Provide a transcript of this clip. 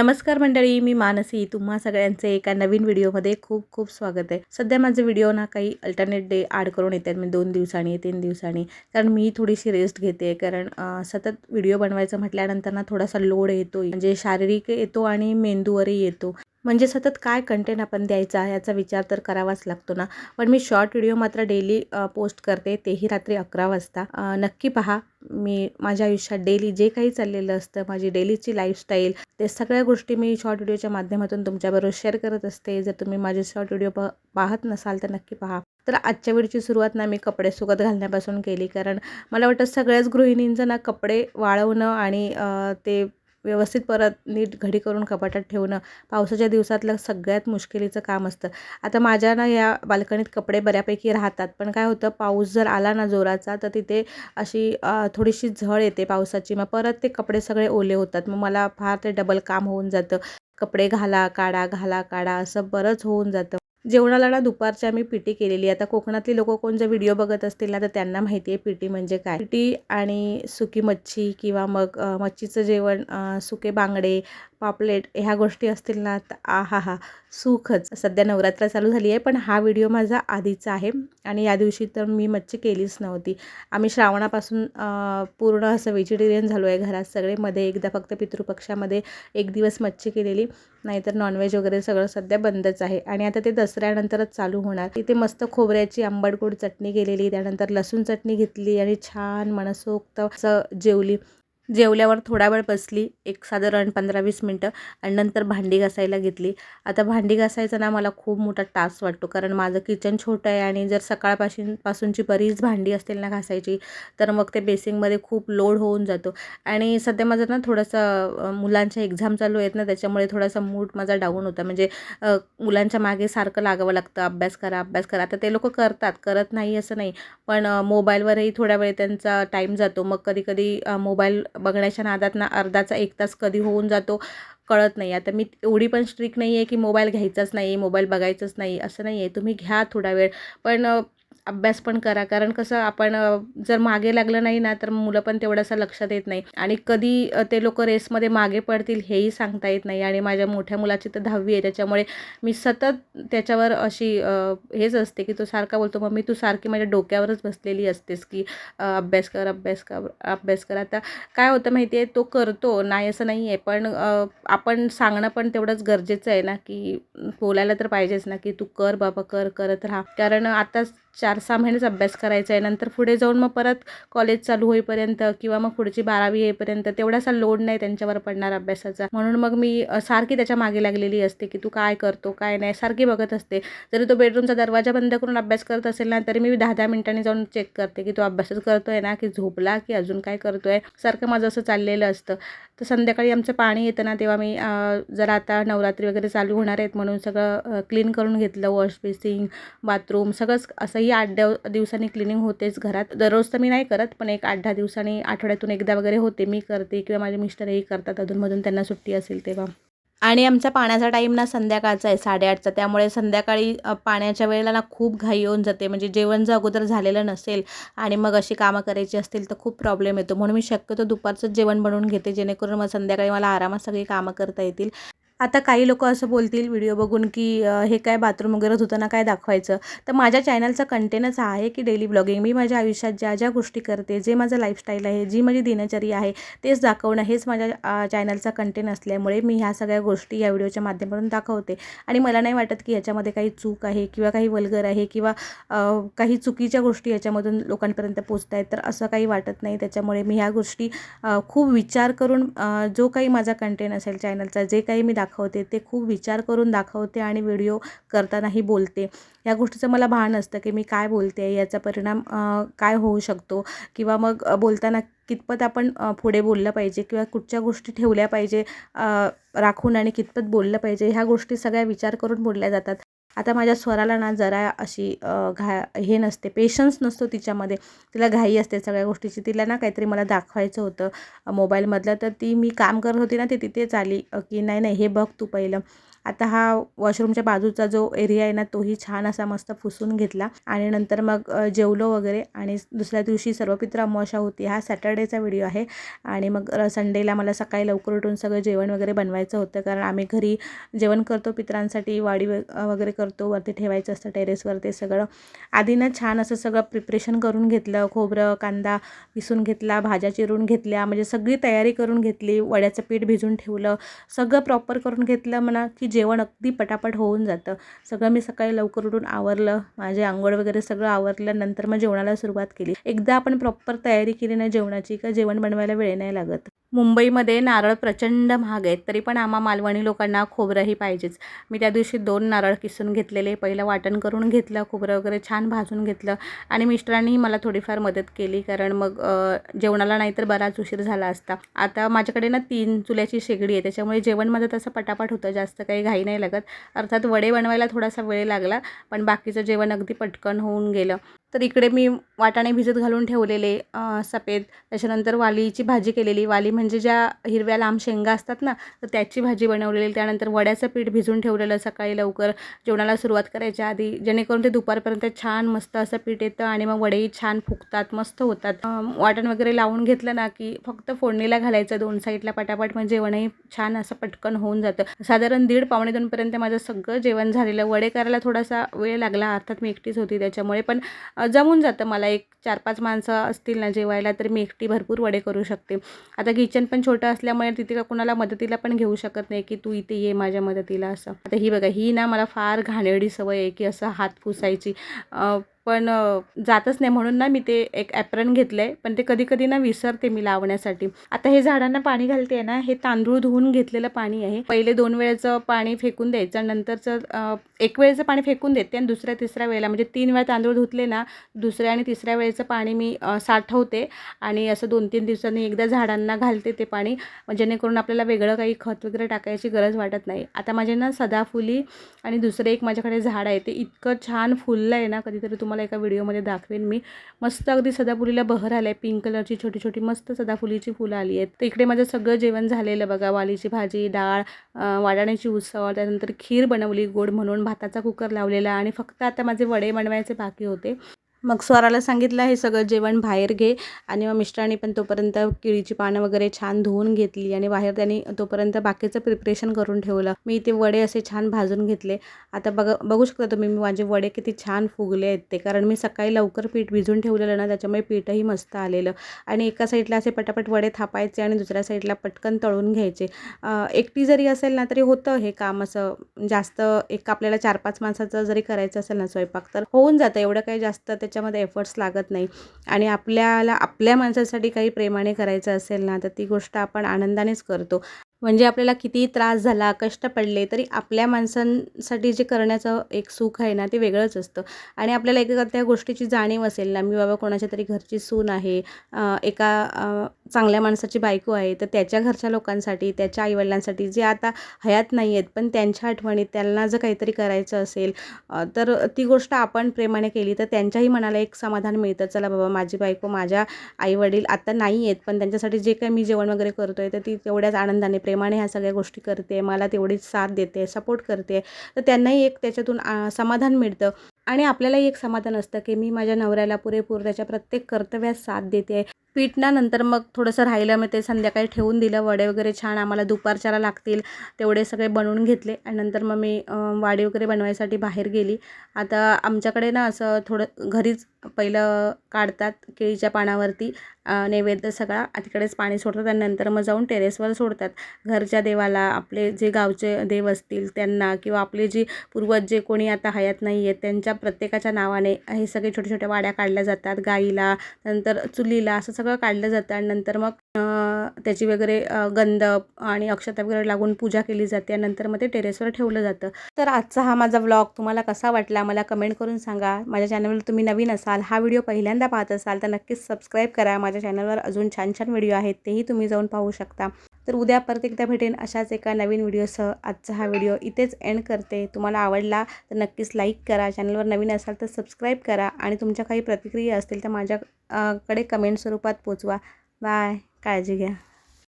नमस्कार मंडळी मी मानसी. तुम्हा सगळ्यांचे एका नवीन व्हिडिओमध्ये खूप खूप स्वागत आहे. सध्या माझे व्हिडिओ ना काही अल्टरनेट डे ॲड करून येतात. मी दोन दिवसांनी तीन दिवसांनी. कारण मी थोडीशी रेस्ट घेते. कारण सतत व्हिडिओ बनवायचं म्हटल्यानंतर ना थोडासा लोड येतो म्हणजे शारीरिक येतो आणि मेंदूवरही येतो. म्हणजे सतत काय कंटेंट आपण द्यायचा याचा विचार तर करावाच लागतो ना. पण मी शॉर्ट व्हिडिओ मात्र डेली पोस्ट करते. तेही रात्री अकरा वाजता. नक्की पहा मी माझ्या आयुष्यात डेली जे काही चाललेलं असतं माझी डेलीची लाईफस्टाईल ते सगळ्या गोष्टी मी शॉर्ट व्हिडिओच्या माध्यमातून तुमच्याबरोबर शेअर करत असते. जर तुम्ही माझे शॉर्ट व्हिडिओ प पाहत नसाल तर नक्की पहा. तर आजच्या वेळची सुरुवात ना मी कपडे सुकत घालण्यापासून केली. कारण मला वाटतं सगळ्याच गृहिणींचं ना कपडे वाळवणं आणि ते व्यवस्थित परत नीट घडी करून कपाटात ठेवणं पावसाच्या दिवसातलं सगळ्यात मुश्किलीचं काम असतं. आता माझ्या ना या बाल्कनीत कपडे बऱ्यापैकी राहतात पण काय होतं पाऊस जर आला ना जोराचा तर तिथे अशी थोडीशी झळ येते पावसाची. मग परत ते कपडे सगळे ओले होतात. मग मला फार ते डबल काम होऊन जातं. कपडे घाला काढा घाला काढा असं बरंच होऊन जातं. जेवणाला ना दुपारच्या मी पिटी केलेली आता कोकणातली लोक कोण जर व्हिडिओ बघत असतील ना तर त्यांना माहिती आहे पिटी म्हणजे काय. पिटी आणि सुकी मच्छी किंवा मग मच्छीचं जेवण सुके बांगडे पापलेट ह्या गोष्टी असतील ना तर आ हा हा सुखच. सध्या नवरात्र चालू झाली आहे पण हा व्हिडिओ माझा आधीचा आहे. आणि या दिवशी तर मी मच्छी केलीच नव्हती. आम्ही श्रावणापासून पूर्ण असं व्हेजिटेरियन झालो आहे घरात सगळे. मध्ये एकदा फक्त पितृपक्षामध्ये एक दिवस मच्छी केलेली. नाहीतर नॉनव्हेज वगैरे सगळं सध्या बंदच आहे. आणि आता ते दसऱ्यानंतरच चालू होणार. तिथे मस्त खोबऱ्याची आंबट गोड चटणी केलेली. त्यानंतर लसूण चटणी घेतली आणि छान मनसोक्त असं जेवली. जेवल्यावर थोडा वेळ बसली एक साधारण पंधरा वीस मिनटं आणि नंतर भांडी घासायला घेतली. आता भांडी घासायचं ना मला खूप मोठा टास्क वाटतो कारण माझं किचन छोटं आहे आणि जर सकाळपासून पासूनची बरीच भांडी असतील ना घासायची तर मग ते बेसिंगमध्ये खूप लोड होऊन जातो. आणि सध्या माझं ना थोडंसं मुलांच्या एक्झाम चालू आहेत ना त्याच्यामुळे थोडासा मूड माझा डाऊन होता. म्हणजे मुलांच्या मागे सारखं लागावं लागतं अभ्यास करा अभ्यास करा. आता ते लोक करतात करत नाही असं नाही. पण मोबाईलवरही थोड्या वेळ त्यांचा टाईम जातो. मग कधी कधी मोबाईल बघण्याच्या नादात ना अर्धाचा एक तास कधी होऊन जातो कळत नाही. आता मी एवढी पण स्ट्रिक नाही आहे की मोबाईल घ्यायचाच नाही मोबाईल बघायचंच नाही असं नाही आहे तुम्ही घ्या थोडा वेळ. पण अभ्यास पण करा. कारण कसं आपण जर मागे लागलं नाही ना तर मुलं पण तेवढंसं लक्षात येत नाही. आणि कधी ते लोक रेसमध्ये मागे पडतील हेही सांगता येत नाही. आणि माझ्या मोठ्या मुलाची तर दहावी आहे. त्याच्यामुळे मी सतत त्याच्यावर अशी हेच असते की तो सारखा बोलतो मम्मी तू सारखी माझ्या डोक्यावरच बसलेली असतेस की अभ्यास कर अभ्यास कर अभ्यास कर. आता काय होतं माहिती आहे तो करतो. नाही असं नाही आहे पण आपण सांगणं पण तेवढंच गरजेचं आहे ना की बोलायला तर पाहिजेच ना की तू कर बाबा कर करत राहा. कारण आता चार सहा महिनेच अभ्यास करायचा आहे. नंतर पुढे जाऊन मग परत कॉलेज चालू होईपर्यंत किंवा मग पुढची बारावी येईपर्यंत तेवढासा लोड नाही त्यांच्यावर पडणार अभ्यासाचा. म्हणून मग मी सारखी त्याच्यामागे लागलेली असते की तू काय करतो काय नाही सारखी बघत असते. जरी तो बेडरूमचा दरवाजा बंद करून अभ्यास करत असेल ना तरी मी दहा दहा मिनिटांनी जाऊन चेक करते की तो अभ्यासच करतोय ना की झोपला की अजून काय करतोय? सारखं माझं असं चाललेलं असतं. तर संध्याकाळी आमचं पाणी येतं ना तेव्हा मी जरा आता नवरात्री वगैरे चालू होणार आहेत म्हणून सगळं क्लीन करून घेतलं वॉश बेसिंग बाथरूम सगळंच असं असंही आठ दिव दिवसांनी क्लिनिंग होतेच घरात. दररोज तर मी नाही करत पण एक आठ दहा दिवसांनी आठवड्यातून एकदा वगैरे होते. मी करते किंवा माझे मिस्टरही करतात अधूनमधून त्यांना सुट्टी असेल तेव्हा. आणि आमचा पाण्याचा टाईम ना संध्याकाळचा आहे साडेआठचा. त्यामुळे संध्याकाळी पाण्याच्या वेळेला ना खूप घाई येऊन जाते. म्हणजे जेवण जर अगोदर झालेलं नसेल आणि मग अशी कामं करायची असतील तर खूप प्रॉब्लेम येतो. म्हणून मी शक्यतो दुपारचंच जेवण बनवून घेते जेणेकरून मग संध्याकाळी मला आरामात सगळी कामं करता येतील. आता काही लोक असं बोलतील व्हिडिओ बघून की हे काय बाथरूम वगैरे धुताना काय दाखवायचं. तर माझ्या चॅनलचा कंटेनच हा आहे की डेली ब्लॉगिंग. मी माझ्या आयुष्यात ज्या ज्या गोष्टी करते जे माझं लाईफस्टाईल आहे जी माझी दिनचर्या आहे तेच दाखवणं हेच माझ्या चॅनलचा कंटेन असल्यामुळे मी ह्या सगळ्या गोष्टी या व्हिडिओच्या माध्यमातून दाखवते. आणि मला नाही वाटत की याच्यामध्ये काही चूक आहे किंवा काही वल्गर आहे किंवा काही चुकीच्या गोष्टी याच्यामधून लोकांपर्यंत पोचत आहेत तर असं काही वाटत नाही. त्याच्यामुळे मी ह्या गोष्टी खूप विचार करून जो काही माझा कंटेंट असेल चॅनलचा जे काही मी दाखवते ते खूप विचार करून दाखवते आणि व्हिडिओ करतानाही बोलते. या गोष्टीचं मला भान असतं की मी काय बोलते याचा परिणाम काय होऊ शकतो? किंवा मग बोलताना कितपत आपण पुढे बोललं पाहिजे किंवा कुठच्या गोष्टी ठेवल्या पाहिजे राखून आणि कितपत बोललं पाहिजे ह्या गोष्टी सगळ्या विचार करून बोलल्या जातात. आता माझ्या स्वराला ना जरा अशी घा हे नसते पेशन्स नसतो तिच्यामध्ये. तिला घाई असते सगळ्या गोष्टीची. तिला ना काहीतरी मला दाखवायचं होतं मोबाईलमधलं. तर ती मी काम करत होती ना ती तिथेच आली की नाही नाही हे बघ तू पहिलं. आता हा वॉशरूमच्या बाजूचा जो एरिया आहे ना तोही छान असा मस्त पुसून घेतला. आणि नंतर मग जेवलो वगैरे. आणि दुसऱ्या दिवशी सर्वपित्र अमावस्या होती. हा सॅटर्डेचा व्हिडिओ आहे. आणि मग संडेला मला सकाळी लवकर उठून सगळं जेवण वगैरे बनवायचं होतं. कारण आम्ही घरी जेवण करतो पित्रांसाठी वाडी वगैरे करतो. वरती ठेवायचं असतं टेरेसवर ते सगळं. आधी ना छान असं सगळं प्रिपरेशन करून घेतलं. खोबरं कांदा पिसून घेतला भाज्या चिरून घेतल्या. म्हणजे सगळी तयारी करून घेतली. वड्याचं पीठ भिजून ठेवलं. सगळं प्रॉपर करून घेतलं म्हणा की जेवण अगदी पटापट होऊन जातं. सगळं मी सकाळी लवकर उठून आवरलं. माझे आंघोळ वगैरे सगळं आवरलं नंतर मग जेवणाला सुरुवात केली. एकदा आपण प्रॉपर तयारी केली ना जेवणाची का जेवण बनवायला वेळ नाही लागत. मुंबईमध्ये नारळ प्रचंड महाग आहेत तरी पण आम्हा मालवणी लोकांना खोबरंही पाहिजेच. मी त्या दिवशी दोन नारळ किसून घेतलेले पहिलं वाटण करून घेतलं खोबरं वगैरे छान भाजून घेतलं आणि मिस्टरांनीही मला थोडीफार मदत केली कारण मग जेवणाला नाहीतर बराच उशीर झाला असता. आता माझ्याकडे ना तीन चुल्याची शेगडी आहे त्याच्यामुळे जेवण माझं तसं पटापट होतं जास्त काही घाई नाही लागत. अर्थात वडे बनवायला थोडासा वेळ लागला पण बाकीचं जेवण अगदी पटकन होऊन गेलं. तर इकडे मी वाटाणे भिजत घालून ठेवलेले सफेद. त्याच्यानंतर वालीची भाजी केलेली. वाली म्हणजे ज्या हिरव्या लांब शेंगा असतात ना तर त्याची भाजी बनवलेली. त्यानंतर वड्याचं पीठ भिजून ठेवलेलं सकाळी लवकर. जेवणाला सुरुवात करायच्या आधी जेणेकरून ते दुपारपर्यंत छान मस्त असं पीठ येतं आणि मग वडेही छान फुगतात मस्त होतात. वाटण वगैरे लावून घेतलं ना की फक्त फोडणीला घालायचं. दोन साईडला पटापट म्हणजे जेवणही छान असं पटकन होऊन जातं. साधारण दीड पावणे दोनपर्यंत माझं सगळं जेवण झालेलं. वडे करायला थोडासा वेळ लागला. अर्थात मी एकटीच होती त्याच्यामुळे. पण जमून जातं. मला एक चार पाच माणसं असतील ना जेवायला तर मी एकटी भरपूर वडे करू शकते. आता किचन पण छोटं असल्यामुळे तिथे कुणाला मदतीला पण घेऊ शकत नाही की तू इथे ये माझ्या मदतीला असं. आता ही बघा ही ना मला फार घाणेरडी सवय आहे की असं हात पुसायची. पण जातच नाही म्हणून ना मी ते एक ॲप्रन घेतलं आहे पण ते कधी कधी ना विसरते मी लावण्यासाठी. आता हे झाडांना पाणी घालते आहे ना हे तांदूळ धुवून घेतलेलं पाणी आहे. पहिले दोन वेळेचं पाणी फेकून द्यायचं नंतरचं एक वेळेचं पाणी फेकून देते आणि दुसऱ्या तिसऱ्या वेळेला. म्हणजे तीन वेळा तांदूळ धुतले ना दुसऱ्या आणि तिसऱ्या वेळेचं पाणी मी साठवते आणि असं दोन तीन दिवसांनी एकदा झाडांना घालते ते पाणी. जेणेकरून आपल्याला वेगळं काही खत वगैरे टाकायची गरज वाटत नाही. आता माझे ना सदाफुली आणि दुसरं एक माझ्याकडे झाड आहे. ते इतकं छान फुललं आहे ना कधीतरी तुम्हाला एका व्हिडिओमध्ये दाखवेन मी. मस्त अगदी सदाफुलीला बहर आलं आहे पिंक कलरची छोटी छोटी मस्त सदाफुलीची फुलं आली आहेत. तर इकडे माझं सगळं जेवण झालेलं बघा. वालीची भाजी डाळ वाटाण्याची उसळ त्यानंतर खीर बनवली गोड म्हणून भाताचा कुकर लावलेला आणि फक्त आता माझे वडे बनवायचे बाकी होते. मग स्वराला सांगितलं हे सगळं जेवण बाहेर घे. आणि मग मिस्टरांनी पण तोपर्यंत केळीची पानं वगैरे छान धुवून घेतली आणि बाहेर त्यांनी तोपर्यंत बाकीचं प्रिपरेशन करून ठेवलं. मी ते वडे असे छान भाजून घेतले. आता बघा बघू शकता तुम्ही मी माझे वडे किती छान फुगले आहेत ते. कारण मी सकाळी लवकर पीठ भिजून ठेवलेलं ना त्याच्यामुळे पीठही मस्त आलेलं. आणि एका साईडला असे पटापट वडे थापायचे आणि दुसऱ्या साईडला पटकन तळून घ्यायचे. एकटी जरी असेल ना तरी होतं हे काम असं. जास्त एक आपल्याला चार पाच माणसाचं जरी करायचं असेल ना स्वयंपाक तर होऊन जातं. एवढं काही जास्त त्याच्यामध्ये एफर्ट्स लागत नाही. आणि आपल्याला आपल्या माणसासाठी काही प्रेमाने करायचं असेल ना तर ती गोष्ट आपण आनंदानेच करतो. म्हणजे आपल्याला कितीही त्रास झाला कष्ट पडले तरी आपल्या माणसांसाठी जे करण्याचं एक सुख आहे ना ते वेगळंच असतं. आणि आपल्याला एका त्या गोष्टीची जाणीव असेल ना मी बाबा कोणाच्या तरी घरची सून आहे एका चांगल्या माणसाची बायको आहे तर त्याच्या घरच्या लोकांसाठी त्याच्या आईवडिलांसाठी जे आता हयात नाही आहेत पण त्यांच्या आठवणीत त्यांना जर काहीतरी करायचं असेल तर ती गोष्ट आपण प्रेमाने केली तर त्यांच्याही मनाला एक समाधान मिळतं. चला बाबा माझी बायको माझ्या आईवडील आता नाही आहेत पण त्यांच्यासाठी जे काही मी जेवण वगैरे करतो आहे तर ती तेवढ्याच आनंदाने प्रेमाने ह्या सगळ्या गोष्टी करते मला तेवढीच साथ देते सपोर्ट करते. तर त्यांनाही एक त्याच्यातून समाधान मिळतं. आणि आपल्यालाही एक समाधान असतं की मी माझ्या नवऱ्याला पुरेपूर त्याच्या प्रत्येक कर्तव्यात साथ देते. आहे ना नंतर मग थोडंसं राहिलं मग ते संध्याकाळी ठेवून दिलं वडे वगैरे छान आम्हाला दुपारच्याला लागतील तेवढे सगळे बनवून घेतले आणि नंतर मग मी वाडे वाडी वगैरे बनवायसाठी बाहेर गेली. आता आमच्याकडे ना असं थोडं घरीच पहिलं काढतात केळीच्या पानावरती नैवेद्य सगळा तिकडेच पाणी सोडतात आणि नंतर मग जाऊन टेरेसवर सोडतात. घरच्या देवाला आपले जे गावचे देव असतील त्यांना किंवा आपले जी पूर्वज जे कोणी आता हयात नाही आहेत त्यांच्या प्रत्येकाच्या नावाने हे सगळे छोट्या छोट्या वाड्या काढल्या जातात. गाईला नंतर चुलीला असं सगळं काढलं जातं आणि नंतर मग त्याची वगैरे गंध आणि अक्षता वगैरे लागून पूजा केली जाते आणि नंतर मग ते टेरेसवर ठेवलं जातं. तर आजचा हा माझा व्लॉग तुम्हाला कसा वाटला मला कमेंट करून सांगा. माझ्या चॅनलवर तुम्ही नवीन असाल हा व्हिडिओ पहिल्यांदा पाहत असाल तर नक्कीच सबस्क्राईब करा. माझ्या चॅनलवर अजून छान छान व्हिडिओ आहेत तेही तुम्ही जाऊन पाहू शकता. तर उद्या परत एकदा भेटेन अशाच एका नवीन व्हिडिओसह. आजचा हा व्हिडिओ इथेच एंड करते. तुम्हाला आवडला तर नक्कीच लाईक करा. चॅनलवर नवीन असाल तर सबस्क्राईब करा. आणि तुमच्या काही प्रतिक्रिया असतील तर माझ्याकडे कमेंट स्वरूपात पोचवा. बाय काळजी घ्या.